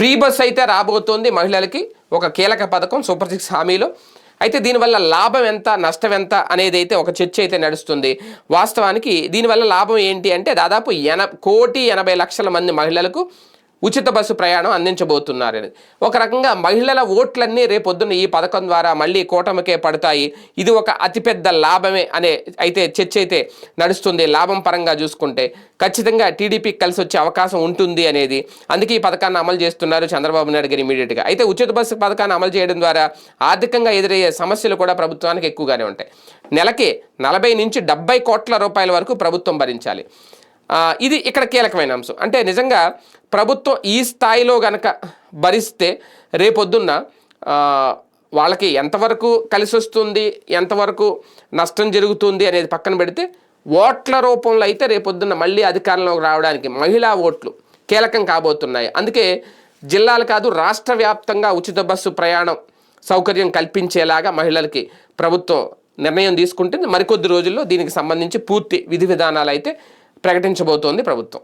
Free bus అయితే రాబోతోంది మహిళలకి. ఒక కీలక పథకం సూపర్ సిక్స్ హామీలో. అయితే దీనివల్ల లాభం ఎంత నష్టం ఎంత అనేది అయితే ఒక చర్చ అయితే నడుస్తుంది. వాస్తవానికి దీనివల్ల లాభం ఏంటి అంటే దాదాపు ఎన కోటి ఎనభై లక్షల మంది మహిళలకు ఉచిత బస్సు ప్రయాణం అందించబోతున్నారని. ఒక రకంగా మహిళల ఓట్లన్నీ రేపొద్దున ఈ పథకం ద్వారా మళ్ళీ కూటమికే పడతాయి. ఇది ఒక అతిపెద్ద లాభమే అనే అయితే చర్చ అయితే నడుస్తుంది లాభం పరంగా చూసుకుంటే. ఖచ్చితంగా టీడీపీకి కలిసి వచ్చే అవకాశం ఉంటుంది అనేది అందుకే ఈ పథకాన్ని అమలు చేస్తున్నారు చంద్రబాబు నాయుడు గారు ఇమీడియట్గా. అయితే ఉచిత బస్సు పథకాన్ని అమలు చేయడం ద్వారా ఆర్థికంగా ఎదురయ్యే సమస్యలు కూడా ప్రభుత్వానికి ఎక్కువగానే ఉంటాయి. నెలకి నలభై నుంచి డెబ్బై కోట్ల రూపాయల వరకు ప్రభుత్వం భరించాలి. ఇది ఇక్కడ కీలకమైన అంశం. అంటే నిజంగా ప్రభుత్వం ఈ స్థాయిలో గనక భరిస్తే రేపొద్దున్న వాళ్ళకి ఎంతవరకు కలిసి వస్తుంది ఎంతవరకు నష్టం జరుగుతుంది అనేది పక్కన పెడితే ఓట్ల రూపంలో అయితే రేపొద్దున్న మళ్ళీ అధికారంలోకి రావడానికి మహిళా ఓట్లు కీలకం కాబోతున్నాయి. అందుకే జిల్లాలు కాదు రాష్ట్ర వ్యాప్తంగా ఉచిత బస్సు ప్రయాణం సౌకర్యం కల్పించేలాగా మహిళలకి ప్రభుత్వం నిర్ణయం తీసుకుంటుంది. మరికొద్ది రోజుల్లో దీనికి సంబంధించి పూర్తి విధి విధానాలు అయితే ప్రకటించబోతోంది ప్రభుత్వం.